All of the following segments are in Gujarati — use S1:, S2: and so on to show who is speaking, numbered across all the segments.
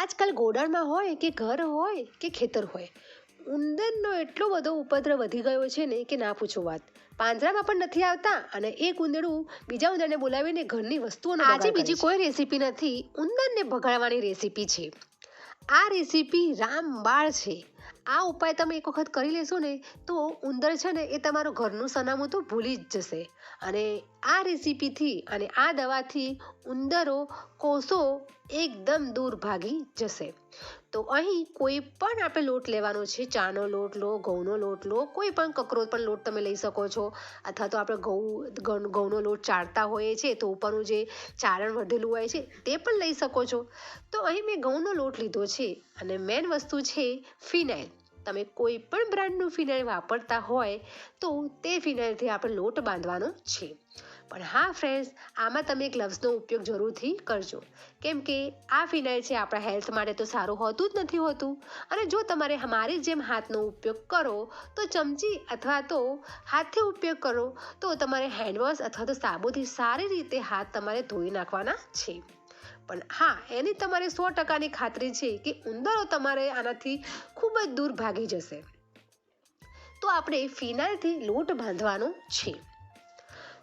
S1: આજકાલ ગોડાણમાં હોય કે ઘર હોય કે ખેતર હોય ઉંદરનો એટલો બધો ઉપદ્રવ વધી ગયો છે ને કે ના પૂછો વાત. પાંજરામાં પણ નથી આવતા અને એક ઉંદરડું બીજા ઉંદરને બોલાવીને ઘરની વસ્તુઓનો આજે બીજી કોઈ રેસીપી નથી. ઉંદરને ભગાડવાની રેસીપી છે. આ રેસીપી રામબાળ છે. આ ઉપાય તમે એક વખત કરી લેશો ને તો ઉંદર છે ને એ તમારું ઘરનું સનામું તો ભૂલી જ જશે. અને આ રેસીપીથી અને આ દવાથી ઉંદરો કોષો એકદમ દૂર ભાગી જશે. તો અહીં કોઈ પણ આપણે લોટ લેવાનો છે, ચાનો લોટ લો, ઘઉંનો લોટ લો, કોઈ પણ કકરો પણ લોટ તમે લઈ શકો છો. અથવા તો આપણે ઘઉં ઘઉં- ઘઉંનો લોટ ચાળતા હોઈએ છીએ, તો ઉપરનું જે ચારણ વધેલું હોય છે, તે પણ લઈ શકો છો. તો અહીં મેં ઘઉંનો લોટ લીધો છે, અને મેન વસ્તુ છે ફિનાઇલ. તમે કોઈ પણ બ્રાન્ડનું ફિનાઇલ વાપરતા હોય તો તે ફિનાઇલથી આપણે લોટ બાંધવાનો છે. પણ હા ફ્રેન્ડ્સ આમાં તમે ગ્લવ્સનો ઉપયોગ જરૂરથી કરજો. કેમ કે આ ફિનાઇલ છે આપણા હેલ્થ માટે તો સારું હોતું જ નથી હોતું. અને જો તમારે મારી જેમ હાથનો ઉપયોગ કરો, તો ચમચી અથવા તો હાથથી ઉપયોગ કરો, તો તમારે હેન્ડવોશ અથવા તો સાબુથી સારી રીતે હાથ તમારે ધોઈ નાખવાના છે. પણ હા, એની તમારે સો ટકાની ખાતરી છે કે ઉંદરો તમારે આનાથી ખૂબ જ દૂર ભાગી જશે. તો આપણે ફિનાઇલથી લોટ બાંધવાનો છે.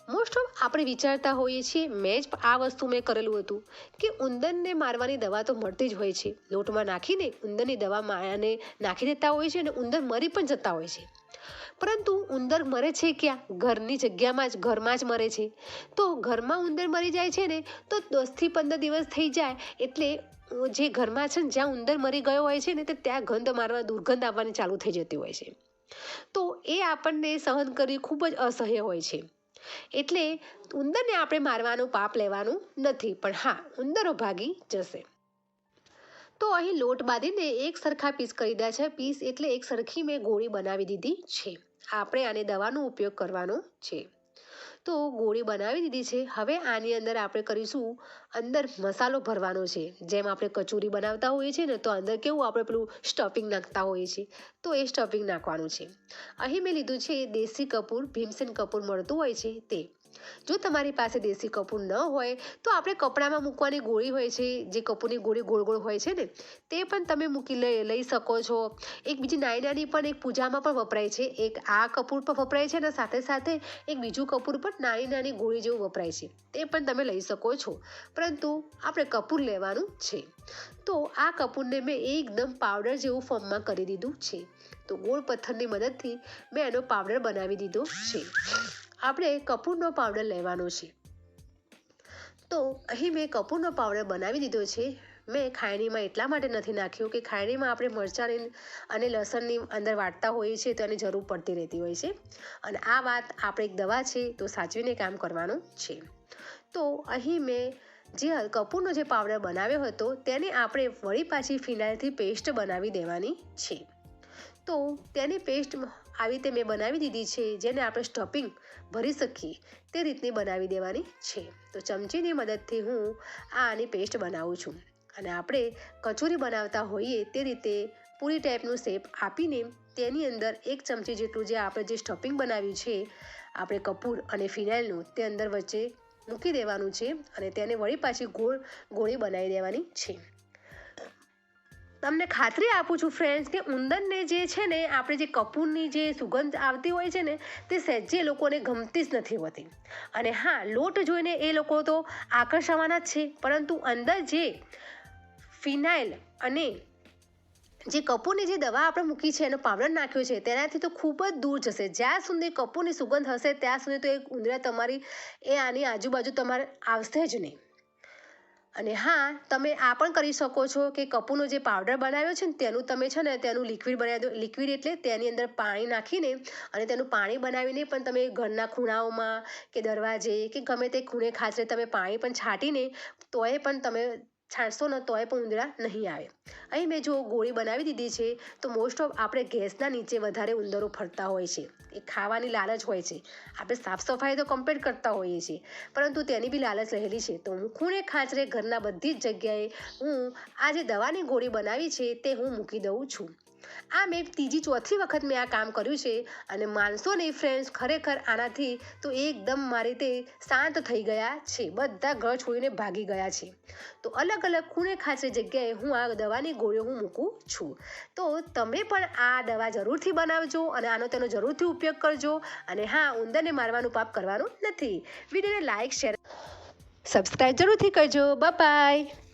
S1: મોસ્ટ ઓફ આપણે વિચારતા હોઈએ છીએ, મેં જ આ વસ્તુ મેં કરેલું હતું કે ઉંદરને મારવાની દવા તો મળતી જ હોય છે. લોટમાં નાખીને ઉંદરની દવા માયાને નાખી દેતા હોય છે અને ઉંદર મરી પણ જતા હોય છે. પરંતુ ઉંદર મરે છે ક્યાં? ઘરની જગ્યામાં જ, ઘરમાં જ મરે છે. તો ઘરમાં ઉંદર મરી જાય છે ને, તો દસથી પંદર દિવસ થઈ જાય. એટલે જે ઘરમાં છે ને, જ્યાં ઉંદર મરી ગયો હોય છે ને, તે ત્યાં ગંધ મારવા, દુર્ગંધ આવવાની ચાલુ થઈ જતી હોય છે. તો એ આપણને સહન કરવી ખૂબ જ અસહ્ય હોય છે. એટલે ઉંદરને આપણે મારવાનું, પાપ લેવાનું નથી. પણ હા, ઉંદરો ભાગી જશે. તો અહીં લોટ બાંધીને એક સરખા પીસ કરી દીધા છે. પીસ એટલે એક સરખી મેં ગોળી બનાવી દીધી છે. આપણે આને દવાનો ઉપયોગ કરવાનો છે. તો ગોળી બનાવી દીધી છે. હવે આની અંદર આપણે કરીશું અંદર મસાલો ભરવાનો છે. જેમ આપણે કચોરી બનાવતા હોઈએ છીએ ને, તો અંદર કેવું આપણે પેલું સ્ટફિંગ નાખતા હોઈએ છીએ. તો એ સ્ટફિંગ નાખવાનું છે. અહીં મેં લીધું છે દેશી કપૂર, ભીમસેન કપૂર મળતું હોય છે તે. જો તમારી પાસે દેશી કપૂર ન હોય, તો આપણે કપડામાં મૂકવાની ગોળી હોય છે, જે કપૂરની ગોળી ગોળ ગોળ હોય છે ને, તે પણ તમે મૂકી લઈ લઈ શકો છો. એક બીજી નાની નાની પણ એક પૂજામાં પણ વપરાય છે. એક આ કપૂર પણ વપરાય છે અને સાથે સાથે એક બીજું કપૂર પણ નાની નાની ગોળી જેવું વપરાય છે. તે પણ તમે લઈ શકો છો. પરંતુ આપણે કપૂર લેવાનું છે. તો આ કપૂરને મેં એકદમ પાવડર જેવું ફોર્મમાં કરી દીધું છે. તો ગોળ પથ્થરની મદદથી મેં એનો પાવડર બનાવી દીધો છે. આપણે કપૂરનો પાવડર લેવાનો છે. તો અહીં મેં કપૂરનો પાવડર બનાવી દીધો છે. મેં ખાયણીમાં એટલા માટે નથી નાખ્યું કે ખાયણીમાં આપણે મરચાંની અને લસણની અંદર વાટતા હોઈએ છીએ તો એની જરૂર પડતી રહેતી હોય છે. અને આ વાત આપણે એક દવા છે તો સાચવીને કામ કરવાનું છે. તો અહીં મેં જે કપૂરનો જે પાવડર બનાવ્યો હતો તેને આપણે વળી પાછી ફિનાઇલથી પેસ્ટ બનાવી દેવાની છે. તો તેની પેસ્ટ આવી રીતે મેં બનાવી દીધી છે, જેને આપણે સ્ટફિંગ ભરી શકીએ, તે રીતની બનાવી દેવાની છે. તો ચમચીની મદદથી હું આ આની પેસ્ટ બનાવું છું. અને આપણે કચોરી બનાવતા હોઈએ તે રીતે પૂરી ટાઈપનું શેપ આપીને તેની અંદર એક ચમચી જેટલું જે આપણે જે સ્ટફિંગ બનાવ્યું છે, આપણે કપૂર અને ફિનાઇલનું, તે અંદર વચ્ચે મૂકી દેવાનું છે અને તેને વળી પાછી ગોળ, ગોળી બનાવી દેવાની છે. તમને ખાતરી આપું છું ફ્રેન્ડ્સ કે ઉંદરને જે છે ને, આપણે જે કપૂરની જે સુગંધ આવતી હોય છે ને, તે સહેજે લોકોને ગમતી જ નથી હોતી. અને હા, લોટ જોઈને એ લોકો તો આકર્ષાવાના જ છે, પરંતુ અંદર જે ફિનાઇલ અને જે કપૂરની જે દવા આપણે મૂકી છે, એનો પાવડર નાખ્યો છે, તેનાથી તો ખૂબ જ દૂર જશે. જ્યાં સુધી કપૂરની સુગંધ હશે, ત્યાં સુધી તો એ ઉંદરા તમારી, એ આની આજુબાજુ તમારે આવશે જ નહીં. અને હા, તમે આ પણ કરી શકો છો કે કપૂરનો જે પાવડર બનાવ્યો છે ને, તેનું તમે છે ને, તેનું લિક્વિડ બનાવી દો. લિક્વિડ એટલે તેની અંદર પાણી નાખીને અને તેનું પાણી બનાવીને પણ તમે ઘરના ખૂણાઓમાં કે દરવાજે કે ગમે તે ખૂણે ખાચરે તમે પાણી પણ છાંટીને તોય પણ તમે છાંટશો ન તોય પણ ઉંદરા નહીં આવે. અહીં મેં જો ગોળી બનાવી દીધી છે, તો મોસ્ટ ઓફ આપણે ગેસના નીચે વધારે ઉંદરો ફરતા હોય છે. એ ખાવાની લાલચ હોય છે. આપણે સાફ સફાઈ તો કમ્પ્લીટ કરતા હોઈએ છીએ, પરંતુ તેની બી લાલચ રહેલી છે. તો હું ખૂણે ખાંચરે ઘરના બધી જ જગ્યાએ હું આ જે દવાની ગોળી બનાવી છે, તે હું મૂકી દઉં છું. આ મેં ત્રીજી ચોથી વખત મેં આ કામ કર્યું છે અને માનશો નહીં ફ્રેન્ડ્સ ખરેખર આનાથી તો એકદમ મારી તે શાંત થઈ ગયા છે. બધા ઘર છોડીને ભાગી ગયા છે. તો અલગ અલગ ખૂણે ખાંચે જગ્યાએ હું આ દવાની ગોળીઓ હું મૂકું છું. તો તમે પણ આ દવા જરૂરથી બનાવજો અને આનો તેનો જરૂરથી ઉપયોગ કરજો અને હા, ઉંદરને મારવાનું પાપ કરવાનું નથી. વિડીયોને લાઇક શેર સબસ્ક્રાઈબ જરૂરથી કરજો. બાય